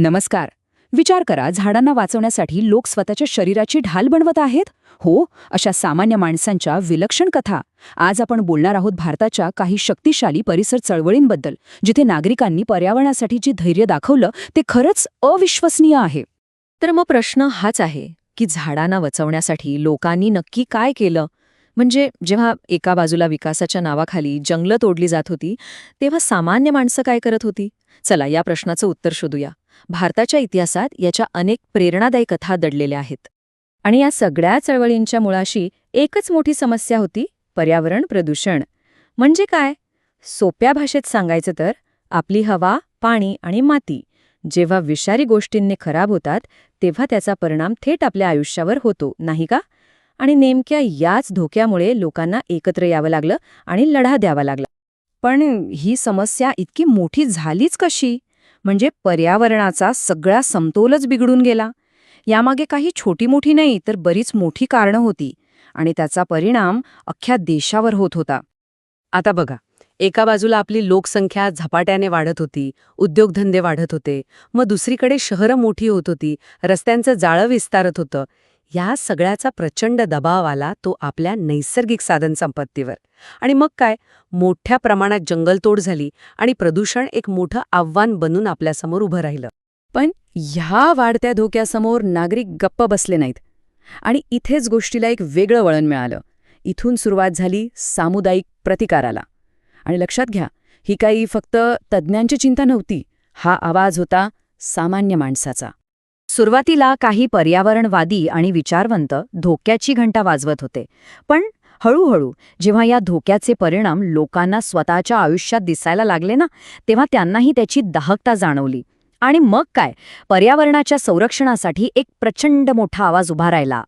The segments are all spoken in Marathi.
नमस्कार. विचार करा झाडांना वाचवण्यासाठी लोक स्वतःच्या शरीराची ढाल बनवत आहेत? हो अशा सामान्य माणसांच्या विलक्षण कथा. आज आपण बोलणार आहोत भारताच्या काही शक्तिशाली परिसर चळवळींबद्दल जिथे नागरिकांनी पर्यावरणासाठी जे धैर्य दाखवलं ते खरंच अविश्वसनीय आहे. तर मग प्रश्न हाच आहे की झाडांना वाचवण्यासाठी लोकांनी नक्की काय केलं? म्हणजे जेव्हा एका बाजूला विकासाच्या नावाखाली जंगलं तोडली जात होती तेव्हा सामान्य माणसं काय करत होती? चला या प्रश्नाचं उत्तर शोधूया. भारताच्या इतिहासात याच्या अनेक प्रेरणादायी कथा दडलेल्या आहेत. आणि या सगळ्या चळवळींच्या मुळाशी एकच मोठी समस्या होती पर्यावरण प्रदूषण. म्हणजे काय? सोप्या भाषेत सांगायचं तर आपली हवा पाणी आणि माती जेव्हा विषारी गोष्टींनी खराब होतात तेव्हा त्याचा परिणाम थेट आपल्या आयुष्यावर होतो नाही का? आणि नेमक्या याच धोक्यामुळे लोकांना एकत्र यावं लागलं आणि लढा द्यावा लागला. पण ही समस्या इतकी मोठी झालीच कशी? म्हणजे पर्यावरणाचा सगळा समतोलच बिघडून गेला. यामागे काही छोटी मोठी नाही तर बरीच मोठी कारणं होती आणि त्याचा परिणाम अख्ख्या देशावर होत होता. आता बघा एका बाजूला आपली लोकसंख्या झपाट्याने वाढत होती उद्योगधंदे वाढत होते मग दुसरीकडे शहरं मोठी होत होती रस्त्यांचं जाळं विस्तारत होतं या सगळ्याचा प्रचंड दबाव आला तो आपल्या नैसर्गिक साधनसंपत्तीवर. आणि मग काय? मोठ्या प्रमाणात जंगलतोड झाली आणि प्रदूषण एक मोठं आव्हान बनून आपल्यासमोर उभं राहिलं. पण ह्या वाढत्या धोक्यासमोर नागरिक गप्प बसले नाहीत. आणि इथेच गोष्टीला एक वेगळं वळण मिळालं. इथून सुरुवात झाली सामुदायिक प्रतिकाराला. आणि लक्षात घ्या ही काही फक्त तज्ज्ञांची चिंता नव्हती. हा आवाज होता सामान्य माणसाचा. सुरुवातीला काही पर्यावरणवादी आणि विचारवंत धोक्याची घंटा वाजवत होते. पण हळूहळू जेव्हा या धोक्याचे परिणाम लोकांना स्वतःच्या आयुष्यात दिसायला लागले ना तेव्हा त्यांनाही त्याची दाहकता जाणवली. आणि मग काय? पर्यावरणाच्या संरक्षणासाठी एक प्रचंड मोठा आवाज उभा राहिला.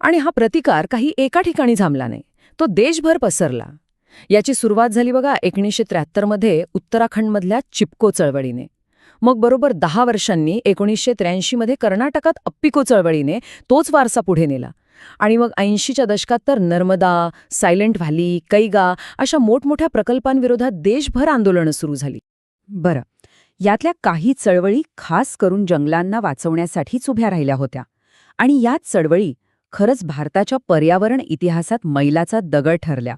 आणि हा प्रतिकार काही एका ठिकाणी थांबला नाही तो देशभर पसरला. याची सुरुवात झाली बघा एकोणीसशे त्र्याहत्तरमध्ये उत्तराखंडमधल्या चिपको चळवळीने. मग बरोबर दहा वर्षांनी एकोणीसशे त्र्याऐंशीमध्ये कर्नाटकात अप्पिको चळवळीने तोच वारसा पुढे नेला. आणि मग ऐंशीच्या दशकात तर नर्मदा सायलेंट व्हॅली कैगा अशा मोठमोठ्या प्रकल्पांविरोधात देशभर आंदोलनं सुरू झाली. बरं यातल्या काही चळवळी खास करून जंगलांना वाचवण्यासाठीच उभ्या राहिल्या होत्या. आणि याच चळवळी खरंच भारताच्या पर्यावरण इतिहासात मैलाचा दगड ठरल्या.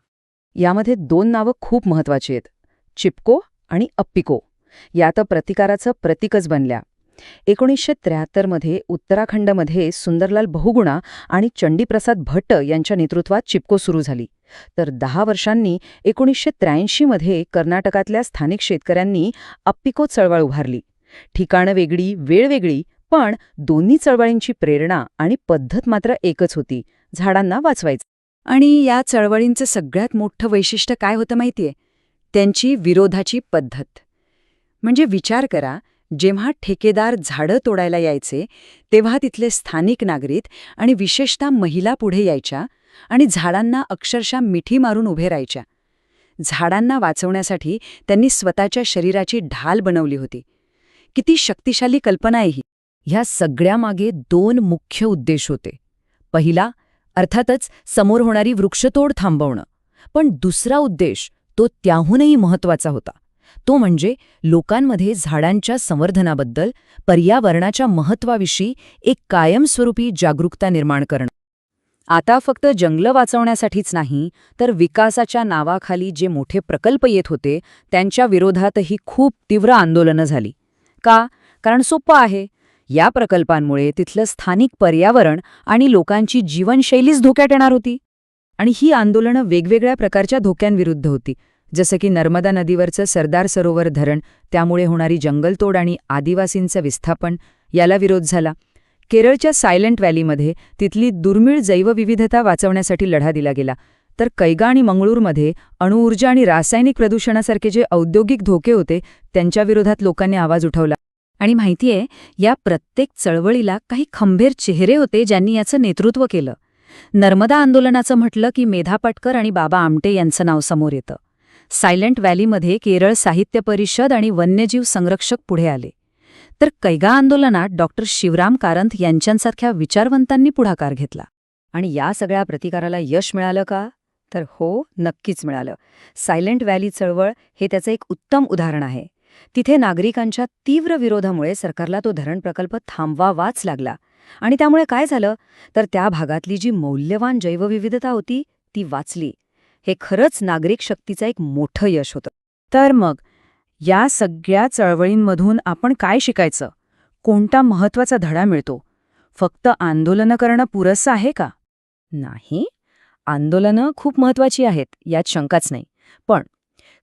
यामध्ये दोन नावं खूप महत्वाची आहेत चिपको आणि अप्पिको. या तर प्रतिकाराचं प्रतीकच बनल्या. एकोणीसशे त्र्याहत्तरमध्ये उत्तराखंडमध्ये सुंदरलाल बहुगुणा आणि चंडीप्रसाद भट्ट यांच्या नेतृत्वात चिपको सुरू झाली. तर दहा वर्षांनी एकोणीसशे त्र्याऐंशीमध्ये कर्नाटकातल्या स्थानिक शेतकऱ्यांनी अप्पिको चळवळ उभारली. ठिकाणं वेगळी वेळ वेगळी पण दोन्ही चळवळींची प्रेरणा आणि पद्धत मात्र एकच होती झाडांना वाचवायचं. आणि या चळवळींचं सगळ्यात मोठं वैशिष्ट्य काय होतं माहितीये? त्यांची विरोधाची पद्धत. म्हणजे विचार करा जेव्हा ठेकेदार झाडं तोडायला यायचे तेव्हा तिथले स्थानिक नागरिक आणि विशेषतः महिला पुढे यायच्या आणि झाडांना अक्षरशः मिठी मारून उभे राहायच्या. झाडांना वाचवण्यासाठी त्यांनी स्वतःच्या शरीराची ढाल बनवली होती. किती शक्तिशाली कल्पना आहे ही. ह्या सगळ्यामागे दोन मुख्य उद्देश होते. पहिला अर्थातच समोर होणारी वृक्षतोड थांबवणं. पण दुसरा उद्देश तो त्याहूनही महत्त्वाचा होता. तो म्हणजे लोकांमध्ये झाडांच्या संवर्धनाबद्दल पर्यावरणाच्या महत्वाविषयी एक कायमस्वरूपी जागरूकता निर्माण करणं. आता फक्त जंगलं वाचवण्यासाठीच नाही तर विकासाच्या नावाखाली जे मोठे प्रकल्प येत होते त्यांच्या विरोधातही खूप तीव्र आंदोलनं झाली. का? कारण सोपं आहे. या प्रकल्पांमुळे तिथलं स्थानिक पर्यावरण आणि लोकांची जीवनशैलीच धोक्यात येणार होती. आणि ही आंदोलनं वेगवेगळ्या प्रकारच्या धोक्यांविरुद्ध होती. जसं की नर्मदा नदीवरचं सरदार सरोवर धरण त्यामुळे होणारी जंगलतोड आणि आदिवासींचं विस्थापन याला विरोध झाला. केरळच्या सायलेंट व्हॅलीमध्ये तिथली दुर्मिळ जैवविविधता वाचवण्यासाठी लढा दिला गेला. तर कैगा आणि मंगळूरमध्ये अणुऊर्जा आणि रासायनिक प्रदूषणासारखे जे औद्योगिक धोके होते त्यांच्याविरोधात लोकांनी आवाज उठवला. आणि माहितीये या प्रत्येक चळवळीला काही खंबीर चेहरे होते ज्यांनी याचं नेतृत्व केलं. नर्मदा आंदोलनाचं म्हटलं की मेधा पाटकर आणि बाबा आमटे यांचं नाव समोर येतं. सायलेंट व्हॅलीमध्ये केरळ साहित्य परिषद आणि वन्यजीव संरक्षक पुढे आले. तर कैगा आंदोलनात डॉक्टर शिवराम कारंथ यांच्यासारख्या विचारवंतांनी पुढाकार घेतला. आणि या सगळ्या प्रतिकाराला यश मिळालं का? तर हो नक्कीच मिळालं. सायलेंट व्हॅली चळवळ हे त्याचं एक उत्तम उदाहरण आहे. तिथे नागरिकांच्या तीव्र विरोधामुळे सरकारला तो धरण प्रकल्प थांबवावाच लागला. आणि त्यामुळे काय झालं? तर त्या भागातली जी मौल्यवान जैवविविधता होती ती वाचली. हे खरंच नागरिक शक्तीचं एक मोठं यश होतं. तर मग या सगळ्या चळवळींमधून आपण काय शिकायचं? कोणता महत्त्वाचा धडा मिळतो? फक्त आंदोलनं करणं पुरेसं आहे का? नाही. आंदोलनं खूप महत्वाची आहेत यात शंकाच नाही. पण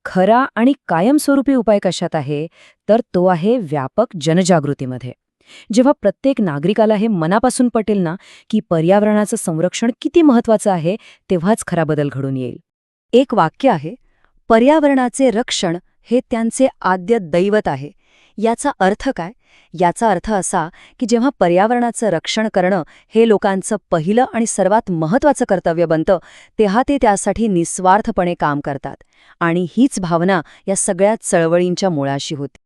खरा आणि कायमस्वरूपी उपाय कशात आहे? तर तो आहे व्यापक जनजागृतीमध्ये. जेव्हा प्रत्येक नागरिकाला हे मनापासून पटेल ना की पर्यावरणाचं संरक्षण किती महत्वाचं आहे तेव्हाच खरा बदल घडून येईल. एक वाक्य आहे पर्यावरणाचे रक्षण हे त्यांचे आद्य दैवत आहे. याचा अर्थ काय? याचा अर्थ असा की जेव्हा पर्यावरणाचं रक्षण करणं हे लोकांचं पहिलं आणि सर्वात महत्वाचं कर्तव्य बनतं तेव्हा ते त्यासाठी निस्वार्थपणे काम करतात. आणि हीच भावना या सगळ्या चळवळींच्या मुळाशी होती.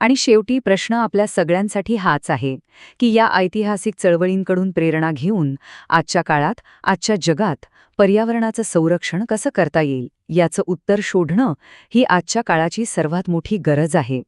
आणि शेवटी प्रश्न आपल्या सगळ्यांसाठी हाच आहे की या ऐतिहासिक चळवळींकडून प्रेरणा घेऊन आजच्या काळात आजच्या जगात पर्यावरणाचं संरक्षण कसं करता येईल याचं उत्तर शोधणं ही आजच्या काळाची सर्वात मोठी गरज आहे.